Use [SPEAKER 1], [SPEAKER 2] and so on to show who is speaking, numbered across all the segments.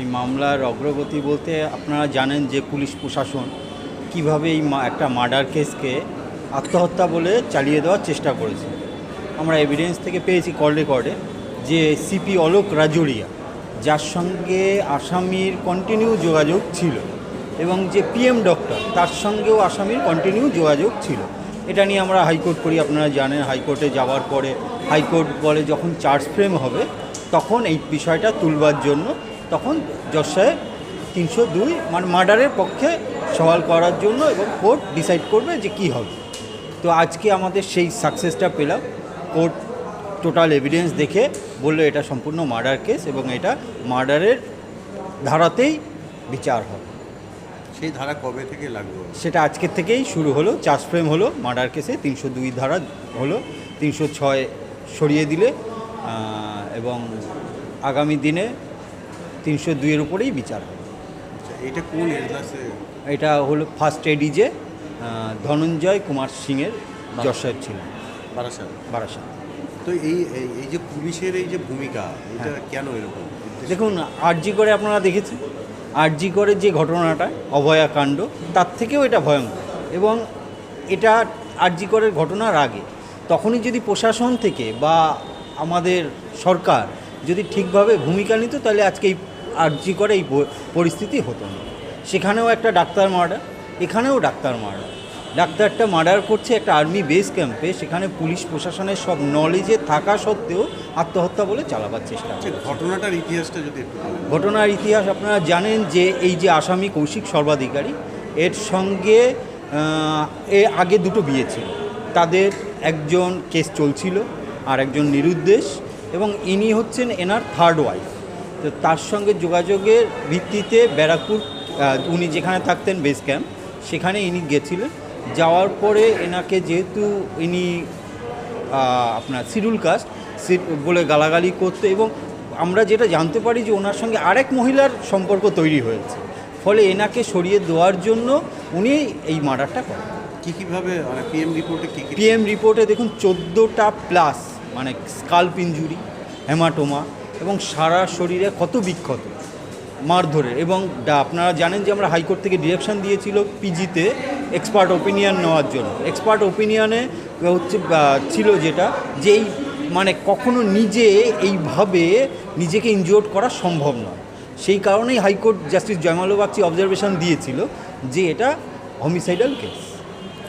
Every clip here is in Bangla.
[SPEAKER 1] এই মামলার অগ্রগতি বলতে আপনারা জানেন যে পুলিশ প্রশাসন কীভাবে এই একটা মার্ডার কেসকে আত্মহত্যা বলে চালিয়ে দেওয়ার চেষ্টা করেছে। আমরা এভিডেন্স থেকে পেয়েছি কল রেকর্ডে যে সিপি অলোক রাজুরিয়া, যার সঙ্গে আসামির কন্টিনিউ যোগাযোগ ছিল এবং যে পিএম ডক্টর তার সঙ্গেও আসামির কন্টিনিউ যোগাযোগ ছিল। এটা নিয়ে আমরা হাইকোর্ট করি, আপনারা জানেন হাইকোর্টে যাওয়ার পরে হাইকোর্ট বলে যখন চার্জ ফ্রেম হবে, তখন এই বিষয়টা তুলবার জন্য তখন জজ সাহেব তিনশো দুই মানে মার্ডারের পক্ষে সওয়াল করার জন্য এবং কোর্ট ডিসাইড করবে যে কি হবে। তো আজকে আমাদের সেই সাকসেসটা পেলাম। কোর্ট টোটাল এভিডেন্স দেখে বলল এটা সম্পূর্ণ মার্ডার কেস এবং এটা মার্ডারের ধারাতেই বিচার হবে।
[SPEAKER 2] সেই ধারা কবে থেকে লাগবে
[SPEAKER 1] সেটা আজকের থেকেই শুরু হলো চার্জ ফ্রেম হলো মার্ডার কেসে তিনশো দুই ধারা হলো তিনশো ছয় সরিয়ে দিলে এবং আগামী দিনে তিনশো দুইয়ের উপরেই বিচার হবে
[SPEAKER 2] আচ্ছা এটা কোন এজলাসে?
[SPEAKER 1] এটা হলো ফার্স্ট এডিজে ধনঞ্জয় কুমার সিংয়ের জজ সাহেব ছিলেন
[SPEAKER 2] বারাসাত।
[SPEAKER 1] বারাসাত।
[SPEAKER 2] তো এই এই- এই যে পুলিশের এই যে ভূমিকা এটা কেন এরকম?
[SPEAKER 1] দেখুন আরজি করে আপনারা দেখেছেন? আরজি করে যে ঘটনাটা অভয়াকাণ্ড তার থেকেও এটা ভয়ঙ্কর। এবং এটা আরজি করের ঘটনার আগে তখনই যদি প্রশাসন থেকে বা আমাদের সরকার যদি ঠিকভাবে ভূমিকা নিত তাহলে আজকে এই আরজি করে এই পরিস্থিতি হতো না। সেখানেও একটা ডাক্তার মার্ডার এখানেও ডাক্তার মার্ডার। ডাক্তারটা মার্ডার করছে একটা আর্মি বেস ক্যাম্পে সেখানে পুলিশ প্রশাসনের সব নলেজে থাকা সত্ত্বেও আত্মহত্যা বলে চালাবার চেষ্টা
[SPEAKER 2] আচ্ছা
[SPEAKER 1] করছে।
[SPEAKER 2] ঘটনাটার ইতিহাসটা যদি
[SPEAKER 1] ঘটনার ইতিহাস আপনারা জানেন যে এই যে আসামি কৌশিক সর্বাধিকারী এর সঙ্গে এ আগে দুটো বিয়ে ছিল। তাদের একজন কেস চলছিল আর একজন নিরুদ্দেশ। এবং ইনি হচ্ছেন এনার থার্ড ওয়াইফ তো তার সঙ্গে যোগাযোগের ভিত্তিতে ব্যারাকপুর উনি যেখানে থাকতেন বেস ক্যাম্প সেখানে ইনি গেছিলেন। যাওয়ার পরে এনাকে যেহেতু ইনি আপনার শিডিউল কাস্ট বলে গালাগালি করতো এবং আমরা যেটা জানতে পারি যে ওনার সঙ্গে আরেক মহিলার সম্পর্ক তৈরি হয়েছে। ফলে এনাকে সরিয়ে দেওয়ার জন্য উনি এই মার্ডারটা করেন।
[SPEAKER 2] কী কীভাবে পিএম রিপোর্টে
[SPEAKER 1] পিএম রিপোর্টে দেখুন চোদ্দোটা প্লাস মানে স্কাল্প ইঞ্জুরি হেমাটোমা এবং সারা শরীরে ক্ষত বিক্ষত মারধরে এবং আপনারা জানেন যে আমরা হাইকোর্ট থেকে ডিরেকশন দিয়েছিল পিজিতে এক্সপার্ট ওপিনিয়ন নেওয়ার জন্য। এক্সপার্ট ওপিনিয়নে হচ্ছে ছিল যেটা যে এই মানে কখনো নিজে এইভাবে নিজেকে ইনজিওর্ড করা সম্ভব নয়। সেই কারণেই high court justice Joymalya Bagchi observation দিয়েছিল যে এটা হোমিসাইডাল কেস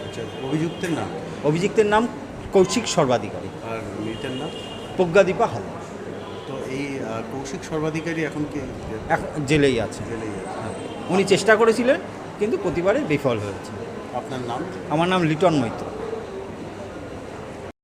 [SPEAKER 2] আচ্ছা অভিযুক্তের নাম?
[SPEAKER 1] অভিযুক্তের নাম কৌশিক সর্বাধিকারী।
[SPEAKER 2] আর মেয়েটার নাম?
[SPEAKER 1] প্রজ্ঞাদীপা হাল
[SPEAKER 2] তো এই কৌশিক সর্বাধিকারী এখন কি?
[SPEAKER 1] এখন জেলেই আছে।
[SPEAKER 2] জেলেই আছে।
[SPEAKER 1] উনি চেষ্টা করেছিলেন কিন্তু প্রতিবারে বিফল হয়েছে।
[SPEAKER 2] আপনার নাম?
[SPEAKER 1] আমার নাম লিটন মৈত্র।